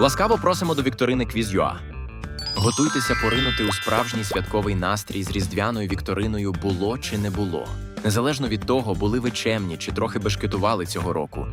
Ласкаво просимо до вікторини Квіз.ua. Готуйтеся поринути у справжній святковий настрій з різдвяною вікториною було чи не було. Незалежно від того, були ви чемні чи трохи бешкетували цього року.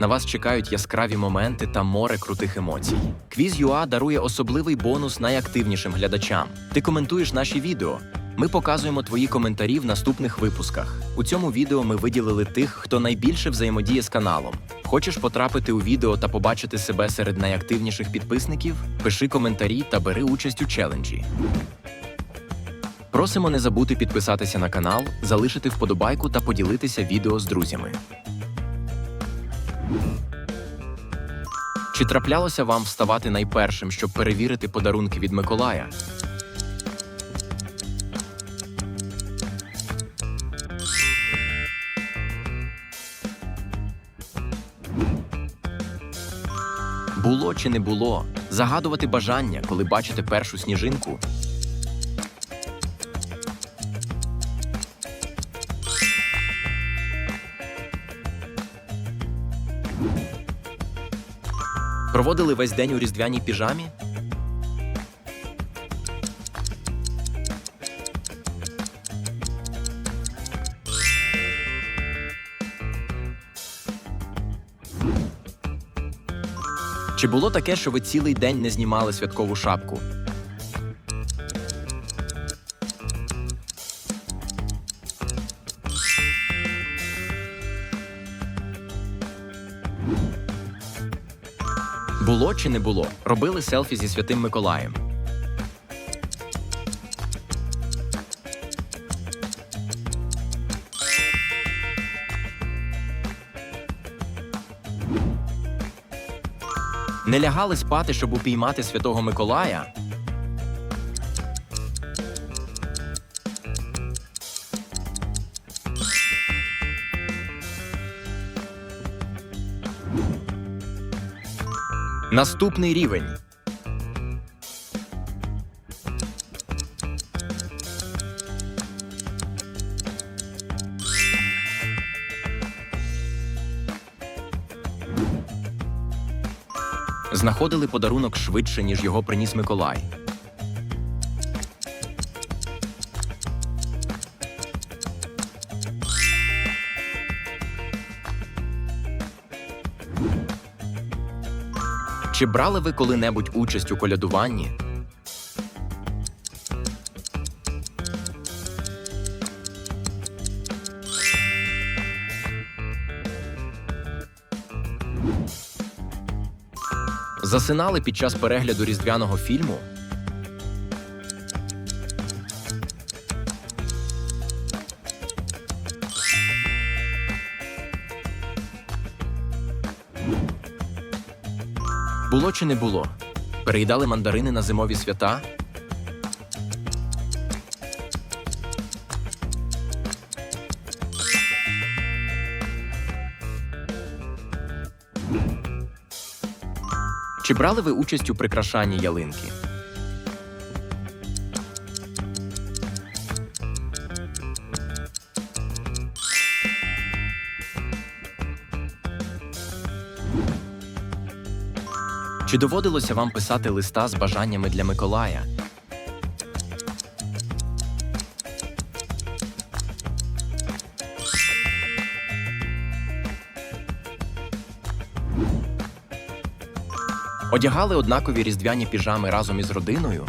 На вас чекають яскраві моменти та море крутих емоцій. Квіз.ua дарує особливий бонус найактивнішим глядачам. Ти коментуєш наші відео. Ми показуємо твої коментарі в наступних випусках. У цьому відео ми виділили тих, хто найбільше взаємодіє з каналом. Хочеш потрапити у відео та побачити себе серед найактивніших підписників? Пиши коментарі та бери участь у челенджі. Просимо не забути підписатися на канал, залишити вподобайку та поділитися відео з друзями. Чи траплялося вам вставати найпершим, щоб перевірити подарунки від Миколая? Було чи не було? Загадувати бажання, коли бачите першу сніжинку. Проводили весь день у різдвяній піжамі? Чи було таке, що ви цілий день не знімали святкову шапку? Було чи не було? Робили селфі зі святим Миколаєм. Не лягали спати, щоб упіймати святого Миколая. Наступний рівень. Знаходили подарунок швидше, ніж його приніс Миколай. Чи брали ви коли-небудь участь у колядуванні? Засинали під час перегляду різдвяного фільму? Було чи не було? Переїдали мандарини на зимові свята? Чи брали ви участь у прикрашанні ялинки? Чи доводилося вам писати листа з бажаннями для Миколая? Одягали однакові різдвяні піжами разом із родиною?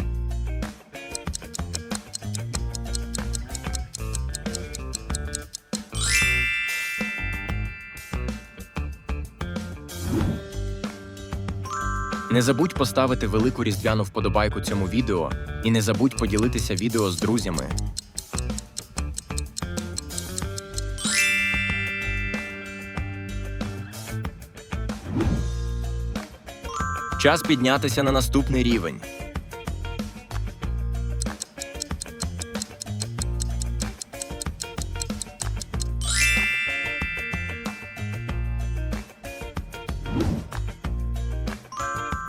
Не забудь поставити велику різдвяну вподобайку цьому відео і не забудь поділитися відео з друзями. Час піднятися на наступний рівень.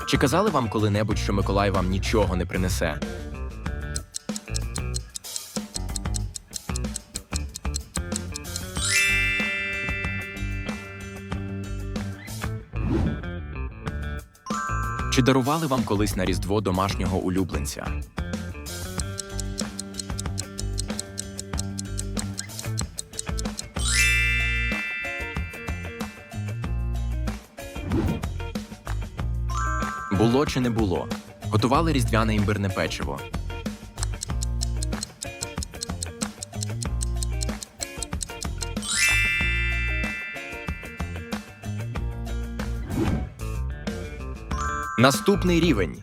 Чи казали вам коли-небудь, що Миколай вам нічого не принесе? Чи дарували вам колись на Різдво домашнього улюбленця? Було чи не було? Готували різдвяне імбирне печиво. Наступний рівень.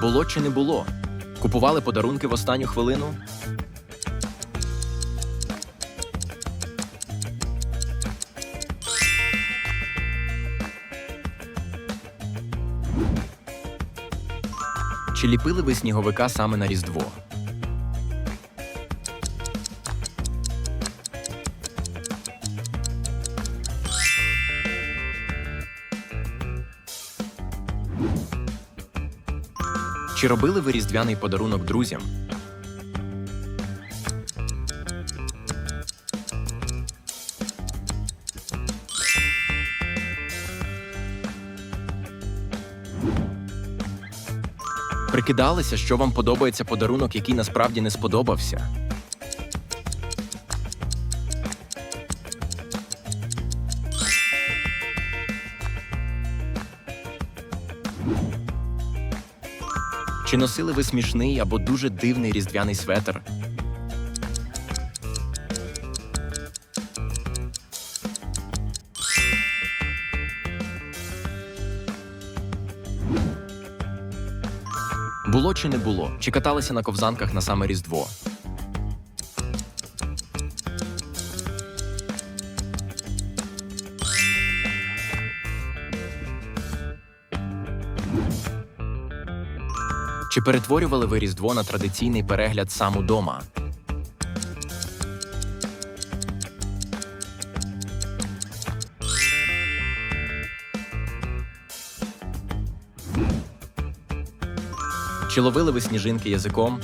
Було чи не було? Купували подарунки в останню хвилину? Чи ліпили ви сніговика саме на Різдво? Чи робили ви різдвяний подарунок друзям? Прикидалися, що вам подобається подарунок, який насправді не сподобався? Чи носили ви смішний або дуже дивний різдвяний светр? Було чи не було? Чи каталися на ковзанках на саме Різдво? Чи перетворювали ви Різдво на традиційний перегляд сам удома? Чи ловили ви сніжинки язиком?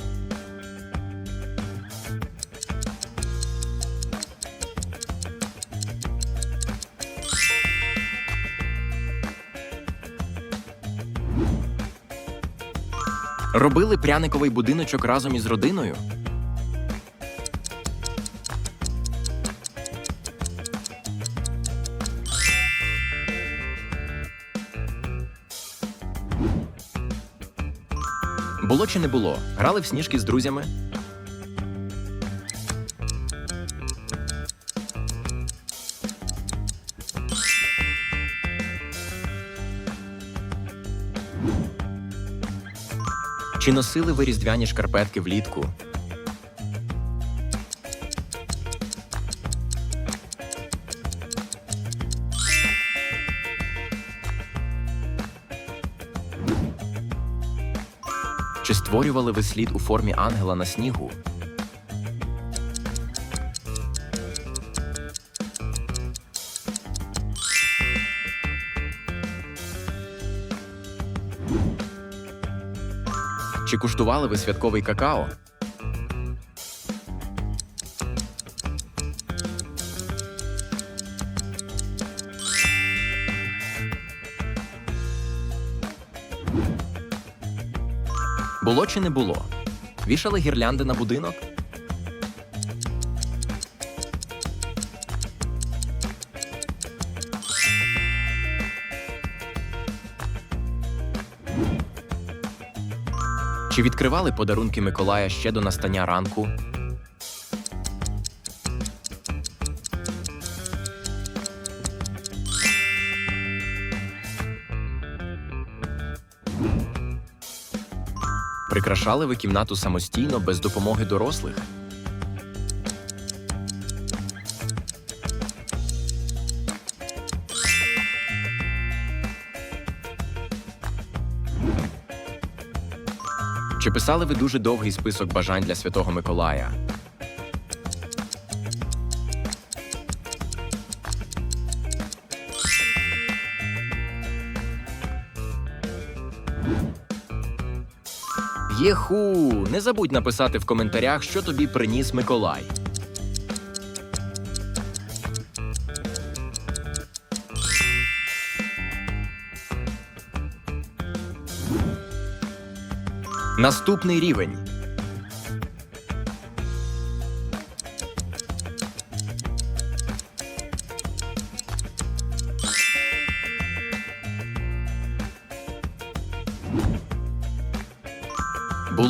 Робили пряниковий будиночок разом із родиною? Було чи не було? Грали в сніжки з друзями? Чи носили ви різдвяні шкарпетки влітку? Створювали ви слід у формі ангела на снігу? Чи куштували ви святковий какао? Було чи не було? Вішали гірлянди на будинок? Чи відкривали подарунки Миколая ще до настання ранку? Прикрашали ви кімнату самостійно без допомоги дорослих? Чи писали ви дуже довгий список бажань для Святого Миколая? Єху! Не забудь написати в коментарях, що тобі приніс Миколай. Наступний рівень.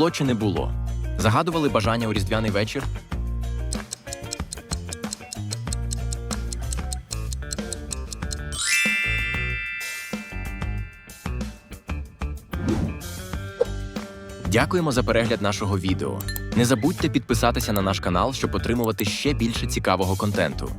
Було чи не було? Загадували бажання у різдвяний вечір? Дякуємо за перегляд нашого відео. Не забудьте підписатися на наш канал, щоб отримувати ще більше цікавого контенту.